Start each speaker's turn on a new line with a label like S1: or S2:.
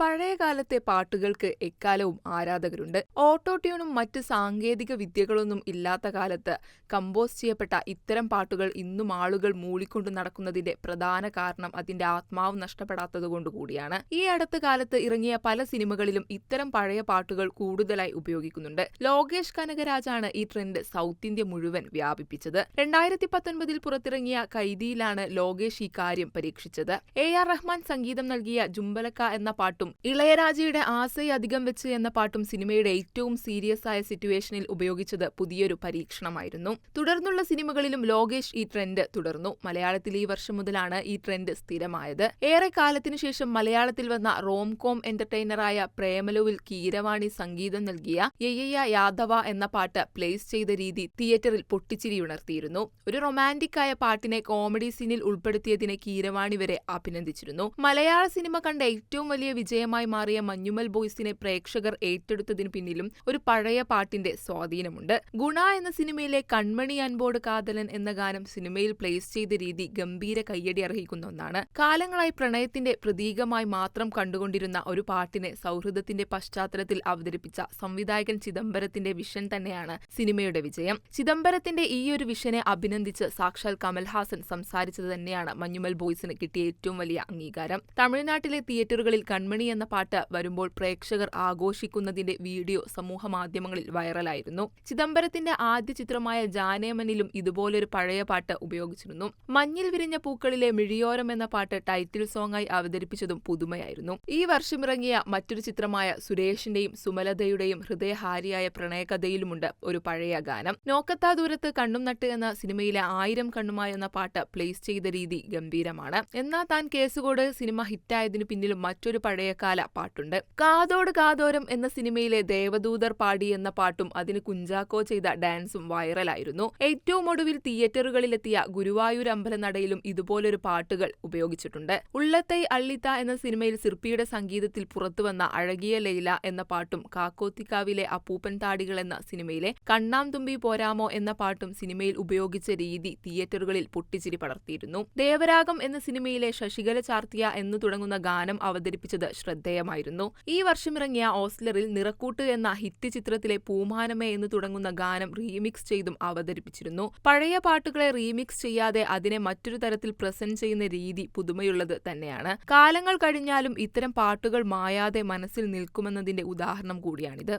S1: പഴയകാലത്തെ പാട്ടുകൾക്ക് എക്കാലവും ആരാധകരുണ്ട്. ഓട്ടോ ട്യൂണും മറ്റ് സാങ്കേതിക വിദ്യകളൊന്നും ഇല്ലാത്ത കാലത്ത് കമ്പോസ് ചെയ്യപ്പെട്ട ഇത്തരം പാട്ടുകൾ ഇന്നും ആളുകൾ മൂളിക്കൊണ്ട് നടക്കുന്നതിന്റെ പ്രധാന കാരണം അതിന്റെ ആത്മാവ് നഷ്ടപ്പെടാത്തതുകൊണ്ട് കൂടിയാണ്. ഈ അടുത്ത കാലത്ത് ഇറങ്ങിയ പല സിനിമകളിലും ഇത്തരം പഴയ പാട്ടുകൾ കൂടുതലായി ഉപയോഗിക്കുന്നുണ്ട്. ലോകേഷ് കനകരാജാണ് ഈ ട്രെൻഡ് സൗത്ത് ഇന്ത്യ മുഴുവൻ വ്യാപിപ്പിച്ചത്. രണ്ടായിരത്തി പത്തൊൻപതിൽ പുറത്തിറങ്ങിയ കൈദിയിലാണ് ലോകേഷ് ഈ കാര്യം പരീക്ഷിച്ചത്. എ ആർ റഹ്മാൻ സംഗീതം നൽകിയ ജുംബലക്ക എന്ന പാട്ടും ഇളയരാജയുടെ ആസയധികം വെച്ച് എന്ന പാട്ടും സിനിമയുടെ ഏറ്റവും സീരിയസ് ആയ സിറ്റുവേഷനിൽ ഉപയോഗിച്ചത് പുതിയൊരു പരീക്ഷണമായിരുന്നു. തുടർന്നുള്ള സിനിമകളിലും ലോകേഷ് ഈ ട്രെൻഡ് തുടർന്നു. മലയാളത്തിൽ ഈ വർഷം മുതലാണ് ഈ ട്രെൻഡ് സ്ഥിരമായത്. ഏറെ കാലത്തിനു ശേഷം മലയാളത്തിൽ വന്ന റോം കോം എന്റർടൈനറായ പ്രേമലുവിൽ കീരവാണി സംഗീതം നൽകിയ യയ്യ യാദവ എന്ന പാട്ട് പ്ലേസ് ചെയ്ത രീതി തിയേറ്ററിൽ പൊട്ടിച്ചിരിയുണർത്തിയിരുന്നു. ഒരു റൊമാന്റിക് ആയ പാട്ടിനെ കോമഡി സീനിൽ ഉൾപ്പെടുത്തിയതിനെ കീരവാണി വരെ അഭിനന്ദിച്ചിരുന്നു. മലയാള സിനിമ കണ്ട ഏറ്റവും വലിയ വിജയമായി മാറിയ മഞ്ഞുമൽ ബോയ്സിനെ പ്രേക്ഷകർ ഏറ്റെടുത്തതിനു പിന്നിലും ഒരു പഴയ പാട്ടിന്റെ സ്വാധീനമുണ്ട്. ഗുണ എന്ന സിനിമയിലെ കൺമണി അൻപോട് കാതലൻ എന്ന ഗാനം സിനിമയിൽ പ്ലേസ് ചെയ്ത രീതി ഗംഭീര കയ്യടി അർഹിക്കുന്ന ഒന്നാണ്. കാലങ്ങളായി പ്രണയത്തിന്റെ പ്രതീകമായി മാത്രം കണ്ടുകൊണ്ടിരുന്ന ഒരു പാട്ടിനെ സൗഹൃദത്തിന്റെ പശ്ചാത്തലത്തിൽ അവതരിപ്പിച്ച സംവിധായകൻ ചിദംബരത്തിന്റെ വിഷൻ തന്നെയാണ് സിനിമയുടെ വിജയം. ചിദംബരത്തിന്റെ ഈ ഈയൊരു വിഷനെ അഭിനന്ദിച്ച് സാക്ഷാൽ കമൽഹാസൻ സംസാരിച്ചത് തന്നെയാണ് മഞ്ഞുമൽ ബോയ്സിന് കിട്ടിയ ഏറ്റവും വലിയ അംഗീകാരം. തമിഴ്നാട്ടിലെ തിയേറ്ററുകളിൽ കൺമണി എന്ന പാട്ട് വരുമ്പോൾ പ്രേക്ഷകർ ആഘോഷിക്കുന്നതിന്റെ വീഡിയോ സമൂഹമാധ്യമങ്ങളിൽ വൈറലായിരുന്നു. ചിദംബരത്തിന്റെ ആദ്യ ചിത്രമായ ജാനേമനിലും ഇതുപോലൊരു പഴയ പാട്ട് ഉപയോഗിച്ചിരുന്നു. മഞ്ഞിൽ വിരിഞ്ഞ പൂക്കളിലെ മിഴിയോരം എന്ന പാട്ട് ടൈറ്റിൽ സോങ്ങായി അവതരിപ്പിച്ചതും പുതുമയായിരുന്നു. ഈ വർഷമിറങ്ങിയ മറ്റൊരു ചിത്രമായ സുരേഷിന്റെയും സുമലതയുടെയും ഹൃദയഹാരിയായ പ്രണയകഥയിലുമുണ്ട് ഒരു പഴയ ഗാനം. നോക്കത്താ ദൂരത്ത് കണ്ണും നട്ട് എന്ന സിനിമയിലെ ആയിരം കണ്ണുമായി എന്ന പാട്ട് പ്ലേസ് ചെയ്ത രീതി ഗംഭീരമാണ്. എന്നാൽ താൻ കേസുകോട് സിനിമ ഹിറ്റായതിനു പിന്നിലും മറ്റൊരു പഴയകാല പാട്ടുണ്ട്. കാതോട് കാതോരം എന്ന സിനിമയിലെ ദേവദൂതർ പാടി എന്ന പാട്ടും അതിന് കുഞ്ചാക്കോ ചെയ്ത ഡാൻസും വൈറലായിരുന്നു. ഏറ്റവും ഒടുവിൽ തിയേറ്ററുകളിലെത്തിയ ഗുരുവായൂർ അമ്പലനടയിലും ഇതുപോലൊരു പാട്ടുകൾ ഉപയോഗിച്ചിട്ടുണ്ട്. ഉള്ളത്തൈ അള്ളിത്ത എന്ന സിനിമയിൽ സിർപ്പിയുടെ സംഗീതത്തിൽ പുറത്തുവന്ന അഴകിയ ലൈല എന്ന പാട്ടും കാക്കോത്തിക്കാവിലെ അപ്പൂപ്പൻ താടികൾ എന്ന സിനിമയിലെ കണ്ണാം തുമ്പി പോരാമോ എന്ന പാട്ടും സിനിമയിൽ ഉപയോഗിച്ച രീതി തിയേറ്ററുകളിൽ പൊട്ടിച്ചിരി പടർത്തിയിരുന്നു. ദേവരാഗം എന്ന സിനിമയിലെ ശശികല ചാർത്തിയ എന്നു തുടങ്ങുന്ന ഗാനം അവതരിപ്പിച്ചത് ശ്രദ്ധേയമായിരുന്നു. ഈ വർഷമിറങ്ങിയ ഓസ്ലറിൽ നിറക്കൂട്ട് എന്ന ഹിറ്റ് ചിത്രത്തിലെ പൂമാനമേ എന്ന് തുടങ്ങുന്ന ഗാനം റീമിക്സ് ചെയ്തും അവതരിപ്പിച്ചിരുന്നു. പഴയ പാട്ടുകളെ റീമിക്സ് ചെയ്യാതെ അതിനെ മറ്റൊരു തരത്തിൽ പ്രസന്റ് ചെയ്യുന്ന രീതി പുതുമയുള്ളത് തന്നെയാണ്. കാലങ്ങൾ കഴിഞ്ഞാലും ഇത്തരം പാട്ടുകൾ മായാതെ മനസ്സിൽ നിൽക്കുമെന്നതിന്റെ ഉദാഹരണം കൂടിയാണിത്.